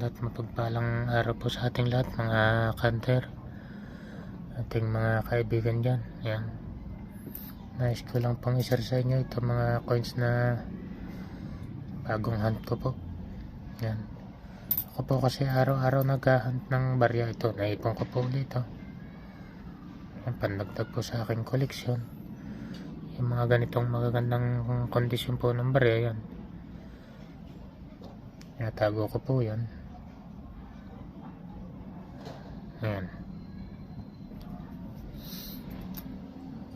Maganda at mapagpalang araw po sa ating lahat mga kanter. Ating mga kaibigan dyan. Yan. Nais ko lang pong isar sa inyo ito mga coins na bagong hunt ko po. Yan. Ako po kasi araw-araw naghahunt ng barya ito. Naipon ko po ulit ito. Yan, po sa aking koleksyon. Yung mga ganitong magagandang kondisyon po ng barya yan. Natago ko po yan. Ayan.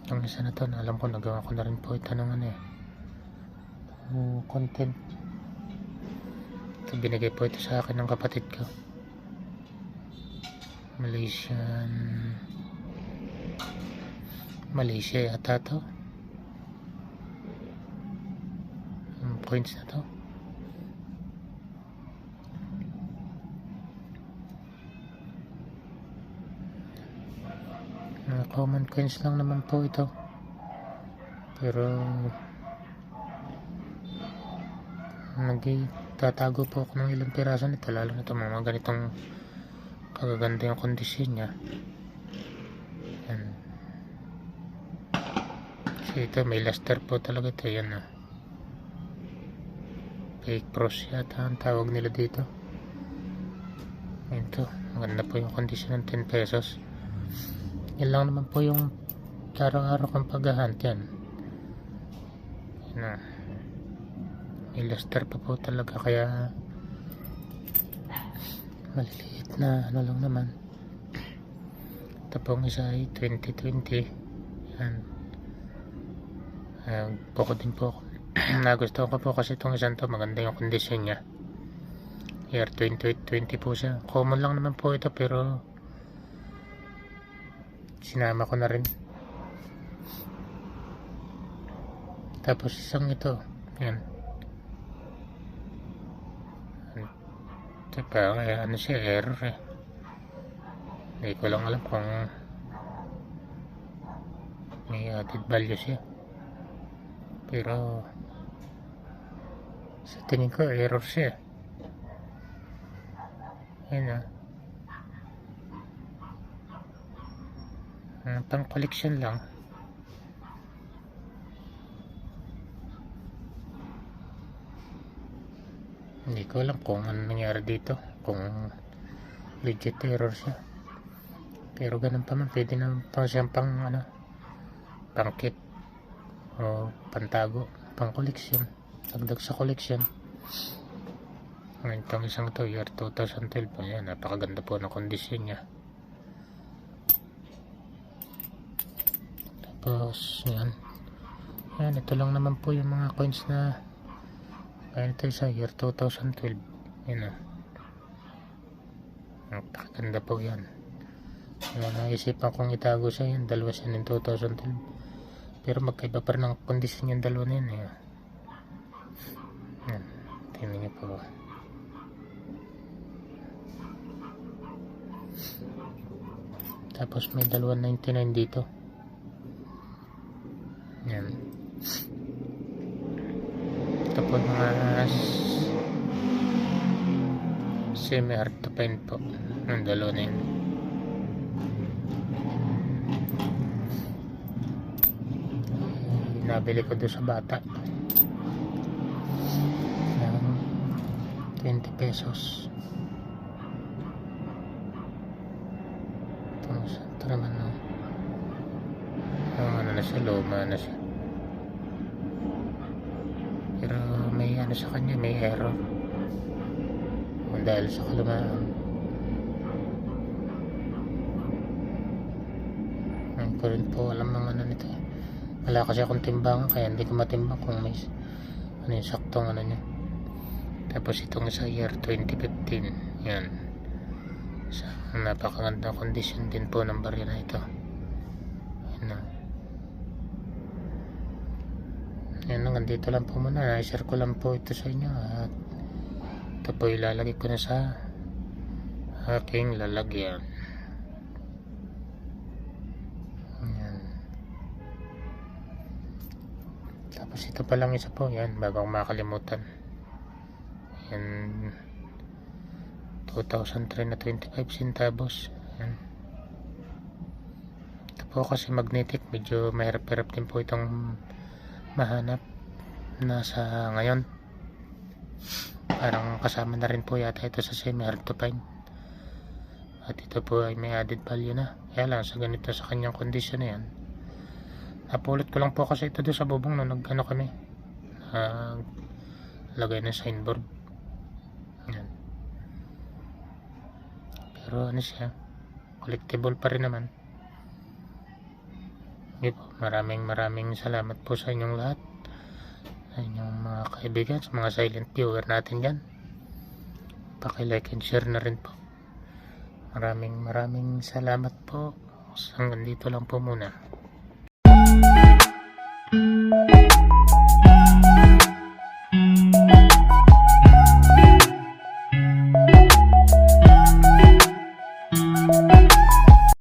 Itong isa na to, alam ko nagawa ko na rin po ito ng ano eh. yung content. Ito binigay po ito sa akin ng kapatid ko. Malaysian Malaysia yata to. Yung coins na to. Common coins lang naman po ito. Pero nagtatago po ako ng ilang piraso nito lalo na ito mga ganitong kagaganda yung kondisyon niya. Yan. Ito may luster po talaga ito. Yan na. Fake pros yata ang tawag nila dito. Yan to. Maganda po yung kondisyon ng 10 pesos. Yan lang naman po yung araw-araw kong paghahunt yan. Na. May luster pa po talaga kaya maliliit na ano lang naman. Ito pong isa ay 2020. Yan. Uh, bukod din po. Nagustuhan ko po kasi itong isang to maganda yung kondisyon niya. Year 2020 po siya. Common lang naman po ito pero sinama ko na rin. Tapos isang ito. Yan. Ito pa kaya ano siya error eh. Hindi ko lang alam kung may added value siya. Pero sa tingin ko error siya. Yan ah Uh, pang collection lang. Hindi ko alam kung ano nangyari dito. Kung legit error siya. Pero ganun pa man, pwede na pa siyang pang ano, pang kit o pantago, pang collection. Dagdag sa collection. Ngayon itong isang to, year 2012. Ayan, napakaganda po ng kondisyon niya. Tapos, yan. Yan, ito lang naman po yung mga coins na kaya ito sa year 2012. Yan o. Ang ganda po yan. Kaya naisipan kong itago siya yan. Dalawa siya ng 2012. Pero magkaiba pa rin ang kondisyon yung dalawa na yun. Eh. Yan. Tingnan niyo po. Tapos may dalawa 99 dito. Yan. Ito po mga semi-hard to find po. Na yun. Nabili ko doon sa bata. Ng 20 pesos. Ito, naman. Oh, ano na siya, luma na siya. Pero may ano sa kanya, may error. Dahil sa kalumaan. Hindi ko rin po alam ng ano nito. Wala kasi akong timbangan kaya hindi ko matimbang kung may ano yung saktong ano niya. Tapos itong sa year 2015. Yan. Sa napakagandang kondisyon din po ng barya na ito. Yan na. Yan dito lang po muna. Na-share ko lang po ito sa inyo. At ito po ilalagay ko na sa aking lalagyan. Yan. Tapos ito pa lang isa po. Yan. Bago makalimutan. Yan. 2003 na 25 centavos. Yan. Ito po kasi magnetic, medyo mahirap-hirap din po itong mahanap nasa ngayon. Parang kasama na rin po yata ito sa semi hard to find. At ito po ay may added value na. Kaya lang sa ganito sa kanyang kondisyon na yan. Napulot ko lang po kasi ito doon sa bubong nung nag ano kami. Nag lagay ng signboard. Yan. Pero ano siya, collectible pa rin naman. Maraming maraming salamat po sa inyong lahat. Sa inyong mga kaibigan, sa mga silent viewer natin dyan. Paki-like and share na rin po. Maraming maraming salamat po. Hanggang dito lang po muna.